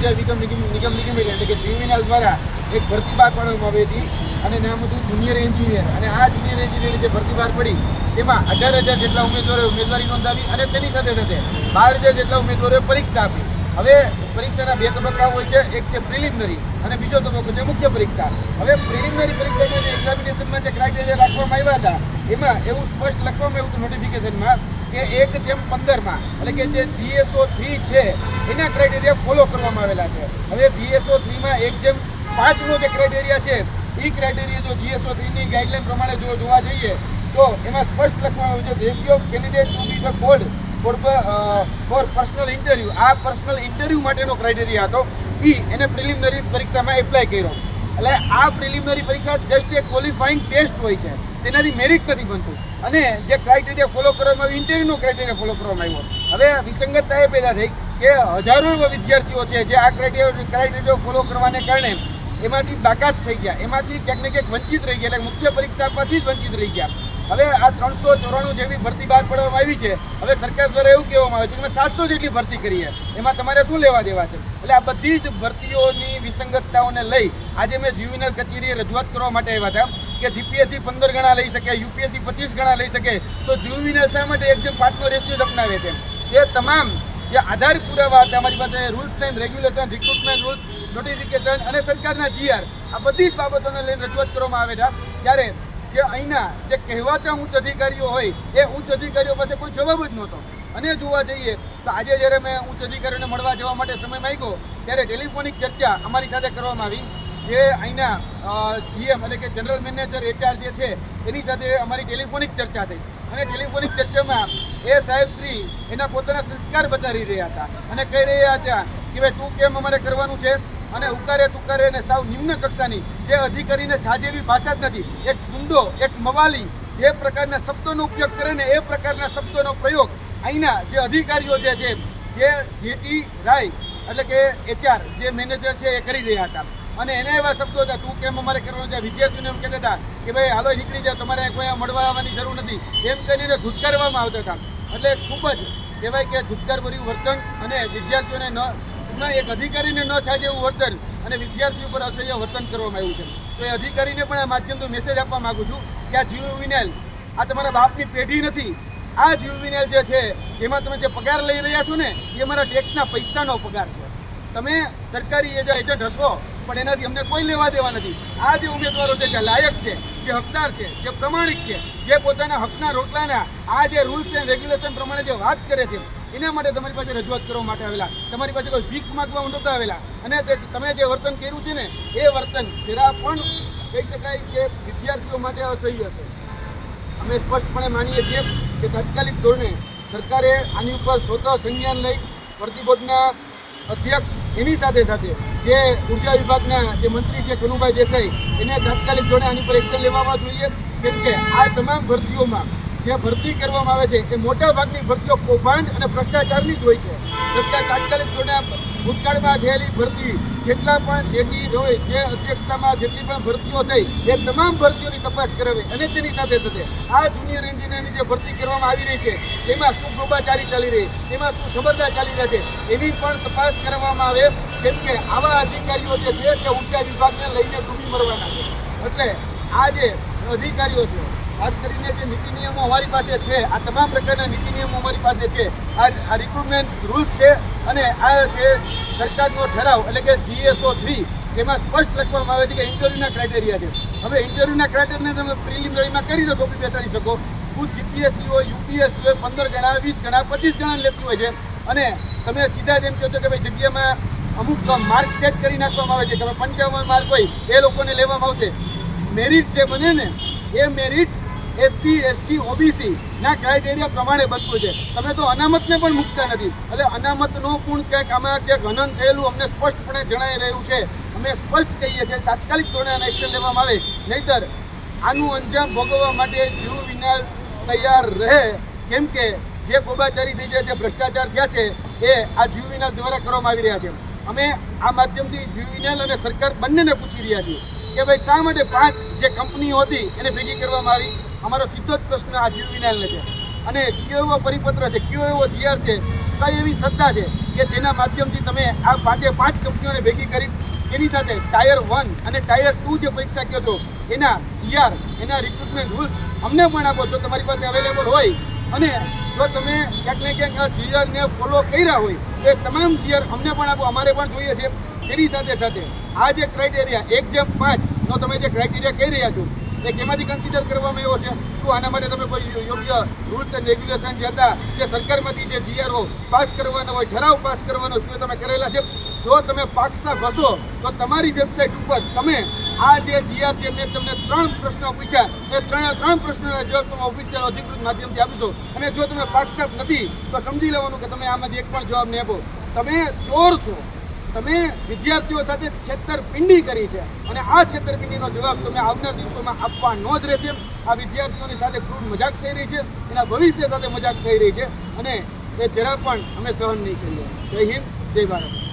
ઊર્જા વિગમ નિગમ નિગમ નિગમ એટલે કે જીવીએનએલ દ્વારા એક ભરતી બહાર પાડવામાં આવી હતી. અને નામ હતું જુનિયર એન્જિનિયર અને આ જુનિયર એન્જિનિયરની જે ભરતી બહાર પડી તેમાં અઢાર હજાર જેટલા ઉમેદવારોએ ઉમેદવારી નોંધાવી અને તેની સાથે સાથે બાર હજાર જેટલા ઉમેદવારોએ પરીક્ષા આપી. હવે પરીક્ષાના બે તબક્કા હોય છે. એક છે પ્રિલિમિનરી અને બીજો તબક્કો છે મુખ્ય પરીક્ષા. હવે પ્રિલિમિનરી પરીક્ષામાં જે જે ક્રાઇટેરિયા રાખવામાં આવ્યા હતા, એમાં એવું સ્પષ્ટ લખવામાં આવ્યું હતું નોટિફિકેશનમાં કે એક જેમ પંદરમાં, એટલે કે જે જીએસઓ થ્રી છે, એના ક્રાઇટેરિયા ફોલો કરવામાં આવેલા છે. હવે જીએસઓ થ્રીમાં એક જેમ પાંચનો જે ક્રાઇટેરિયા છે એ ક્રાઇટેરિયા જો જીએસઓ થ્રીની ગાઇડલાઇન પ્રમાણે જો જોવા જઈએ, તો એમાં સ્પષ્ટ લખવામાં આવ્યું છે ratio candidate to be the called for for personal interview આ પર્સનલ ઇન્ટરવ્યૂ માટેનો ક્રાઇટેરિયા હતો. એ એને પ્રિલિમિનરી પરીક્ષામાં એપ્લાય કર્યો. એટલે આ પ્રિલિમિનરી પરીક્ષા જસ્ટ એ ક્વોલિફાઇંગ ટેસ્ટ હોય છે. તેનાથી મેરિટ નથી બનતું. અને જે ક્રાઇટેરિયા ફોલો કરવામાં આવ્યું ઇન્ટરવ્યૂનો ક્રાઇટેરિયા ફોલો કરવામાં આવ્યો. હવે વિસંગતતા એ પેદા થઈ કે હજારો વિદ્યાર્થીઓ છે જે આ ક્રાઇટેરિયા ક્રાઇટેરિયા ફોલો કરવાને કારણે એમાંથી બાકાત થઈ ગયા. એમાંથી ક્યાંક ને ક્યાંક વંચિત રહી ગયા. એટલે મુખ્ય પરીક્ષા આપવાથી જ વંચિત રહી ગયા. હવે આ ત્રણસો ચોરાણું જેવી ભરતી બહાર પાડવામાં આવી છે, હવે સરકાર દ્વારા એવું કહેવામાં આવે છે કે અમે સાતસો જેટલી ભરતી કરી છે એમાં તમારે શું લેવા દેવા છે? એટલે આ બધી જ ભરતીઓની વિસંગતતાઓને લઈ આજે મેં જીવીનલ કચેરીએ રજૂઆત કરવા માટે આવ્યા હતા. કે જીપીએસસી પંદર ગણા લઈ શકે, યુપીએસસી પચીસ ગણા લઈ શકે, તો જીવીનલ શા માટે એક જેમ પાંચનો રેશિયો અપનાવે છે. એ તમામ જે આધાર પુરાવા હતા અમારી પાસે rules and regulation recruitment rules notification અને સરકારના જીઆર આ બધી જ બાબતોને લઈને રજૂઆત કરવામાં આવે છે. ત્યારે જે અહીંના જે કહેવાતા ઉચ્ચ અધિકારીઓ હોય, એ ઉચ્ચ અધિકારીઓ પાસે કોઈ જવાબ જ નહોતો. અને જોવા જઈએ, તો આજે જ્યારે મેં ઉચ્ચ અધિકારીઓને મળવા જવા માટે સમય માંગ્યો, ત્યારે ટેલિફોનિક ચર્ચા અમારી સાથે કરવામાં આવી. જે અહીંના જીએમ એટલે કે જનરલ મેનેજર એચઆર જે છે, એની સાથે અમારી ટેલિફોનિક ચર્ચા થઈ. અને ટેલિફોનિક ચર્ચામાં એ સાહેબ શ્રી એના પોતાના સંસ્કાર બતાવી રહ્યા હતા અને કહી રહ્યા હતા કે ભાઈ તું કેમ અમારે કરવાનું છે? અને ઉકારે તુકારે અને સાવ નિમ્ન કક્ષાની જે અધિકારીને છાજેવી ભાષા જ નથી, એક ગુંડો, એક મવાલી જે પ્રકારના શબ્દોનો ઉપયોગ કરે ને એ પ્રકારના શબ્દોનો પ્રયોગ અહીંના જે અધિકારીઓ જે છે, જે જેટી રાય એટલે કે એચઆર જે મેનેજર છે, એ કરી રહ્યા હતા. અને એને એવા શબ્દો હતા, તું કેમ અમારે કરવાનું છે વિદ્યાર્થીઓને એમ કહેતા હતા કે ભાઈ, હાલો નીકળી જાઓ, તમારે કોઈ મળવા આવવાની જરૂર નથી. એમ કરીને ધૂતકારવામાં આવતા હતા. એટલે ખૂબ જ કહેવાય કે ધૂતકારભર્યું વર્તન અને વિદ્યાર્થીઓને ન એક અધિકારીને ન થાય જેવું વર્તન અને વિદ્યાર્થીઓ પર અસહ્ય વર્તન કરવામાં આવ્યું છે. તો એ અધિકારીને પણ આ માધ્યમથી મેસેજ આપવા માંગુ છું કે આ જીઓ વિનેલ આ તમારા બાપની પેઢી નથી. આ જીઓ વિનેલ જે છે, જેમાં તમે જે પગાર લઈ રહ્યા છો ને, એ અમારા ટેક્સના પૈસાનો પગાર છે. તમે સરકારી એજ- એજન્ટ હશો પણ એનાથી અમને કોઈ લેવા દેવા નથી. આ જે ઉમેદવારો છે, જે લાયક છે, જે હકદાર છે, જે પ્રમાણિક છે, જે પોતાના હકના રોટલાના આ જે રૂલ્સ એન્ડ રેગ્યુલેશન પ્રમાણે જે વાત કરે છે, એના માટે તમારી પાસે રજૂઆત કરવા માટે આવેલા. તમારી પાસે કોઈ ભીખ માગવા નહોતા આવેલા. અને તમે જે વર્તન કર્યું છે ને, એ વર્તન જરા પણ કહી શકાય કે વિદ્યાર્થીઓ માટે અસહ્ય હશે અમે સ્પષ્ટપણે માનીએ છીએ કે તાત્કાલિક ધોરણે સરકારે આની ઉપર સ્વતઃ સંજ્ઞાન લઈ, પ્રતિબોધના અધ્યક્ષ એની સાથે સાથે જે ઊર્જા વિભાગના જે મંત્રી છે કનુભાઈ દેસાઈ, એને તાત્કાલિક ધોરણે આની પર એક્શન લેવામાં જોઈએ. કેમ કે આ તમામ ભરતીઓમાં જે ભરતી કરવામાં આવે છે, એ મોટા ભાગની ભરતીઓ કૌભાંડ અને ભ્રષ્ટાચારની જ હોય છે. સરકાર તાત્કાલિક ધોરણે ભૂતકાળમાં થયેલી ભરતી, જેટલા પણ જેની હોય, જે અધ્યક્ષતામાં જેટલી પણ ભરતીઓ થઈ, એ તમામ ભરતીઓની તપાસ કરાવે અને તેની સાથે સાથે આ જુનિયર એન્જિનિયરની જે ભરતી કરવામાં આવી રહી છે, તેમાં શું ગોબાચારી ચાલી રહી, તેમાં શું સબરદા ચાલી રહ્યા છે, એની પણ તપાસ કરવામાં આવે, કેમ કે આવા અધિકારીઓ જે છે તે ઊંચા વિભાગને લઈને ડૂબી મરવાના છે. એટલે આ જે અધિકારીઓ છે ખાસ કરીને જે નીતિ નિયમો અમારી પાસે છે, આ તમામ પ્રકારના નીતિ નિયમો અમારી પાસે છે. આ રિક્રુટમેન્ટ રૂલ્સ છે અને આ છે સરકારનો ઠરાવ, એટલે કે જીએસઓ થ્રી જેમાં સ્પષ્ટ લખવામાં આવે છે કે ઇન્ટરવ્યુના ક્રાઇટેરિયા છે. હવે ઇન્ટરવ્યુના ક્રાઇટેરિયા તમે પ્રિલિમિનરીમાં કરી દો ટોપી બેસાડી શકો. ખુદ જીપીએસસી હોય યુપીએસસી હોય પંદર ગણા, વીસ ગણા, પચીસ ગણા લેતી હોય છે. અને તમે સીધા જ એમ કહો છો કે ભાઈ જગ્યામાં અમુક માર્ક સેટ કરી નાખવામાં આવે છે. કે પંચાવન માર્ક હોય, એ લોકોને લેવામાં આવશે. મેરિટ જે બને ને, એ મેરિટ એસસી એસટી ઓબીસી ના ક્રાઇટેરિયા પ્રમાણે બનતું છે. તમે તો અનામતને પણ મૂકતા નથી. એટલે અનામતનો પણ ક્યાંક આમાં ક્યાંક હનન થયેલું અમને સ્પષ્ટપણે જણાઈ રહ્યું છે. અમે સ્પષ્ટ કહીએ છીએ, તાત્કાલિક ધોરણે આને એક્શન લેવામાં આવે. નહીતર આનું અંજામ ભોગવવા માટે જીવ વિનાલ તૈયાર રહે. કેમ કે જે ગોબાચારી થઈ જે ભ્રષ્ટાચાર થયા છે, એ આ જીવ વિનાલ દ્વારા કરવામાં આવી રહ્યા છે. અમે આ માધ્યમથી જીવ વિનાલ અને સરકાર બંનેને પૂછી રહ્યા છીએ. કે ભાઈ શા માટે પાંચ જે કંપનીઓ હતી એને ભેગી કરવામાં આવી? અમારો સીધો જ પ્રશ્ન આ જીવ વિનાલને છે. અને કયો એવો પરિપત્ર છે, કયો એવો જીઆર છે, કઈ એવી સત્તા છે કે જેના માધ્યમથી તમે આ પાંચે પાંચ કંપનીઓને ભેગી કરી, એની સાથે ટાયર વન અને ટાયર ટુ જે પરીક્ષા કહો છો, એના જીઆર એના રિક્રુટમેન્ટ રૂલ્સ અમને પણ આપો જો તમારી પાસે અવેલેબલ હોય. અને જો તમે ક્યાંક ને ક્યાંક આ જીઆરને ફોલો કર્યા હોય, તો એ તમામ જીઆર અમને પણ આપો, અમારે પણ જોઈએ છે. એની સાથે સાથે આ જે ક્રાઇટેરિયા એક જેમ પાંચનો તમે જે ક્રાઇટેરિયા કહી રહ્યા છો એ કેમાંથી કન્સિડર કરવામાં આવ્યો છે. શું આના માટે તમે કોઈ યોગ્ય રૂલ્સ એન્ડ રેગ્યુલેશન જે હતા, જે સરકારમાંથી જે જીઆરઓ પાસ કરવાનો હોય, ઠરાવ પાસ કરવાનો શું તમે કરેલા છે? જો તમે પાકસા ઘસો, તો તમારી વેબસાઇટ ઉપર તમે આ જે જીઆર છે, મેં તમને ત્રણ પ્રશ્નો પૂછ્યા. એ ત્રણે, ત્રણ પ્રશ્નોના જવાબ તમે ઓફિશિયલ અધિકૃત માધ્યમથી આપીશો. અને જો તમે પાકસાપ નથી, તો સમજી લેવાનું કે તમે આમાંથી એક પણ જવાબ નહીં આપો. તમે ચોર છો. તમે વિદ્યાર્થીઓ સાથે છેતરપિંડી કરી છે અને આ છેતરપિંડીનો જવાબ તમે આવનાર દિવસોમાં આપવાનો જ રહેશે. આ વિદ્યાર્થીઓની સાથે ક્રૂર મજાક થઈ રહી છે, એના ભવિષ્ય સાથે મજાક થઈ રહી છે અને એ જરા પણ અમે સહન નહીં કરીએ. જય હિન્દ, જય ભારત.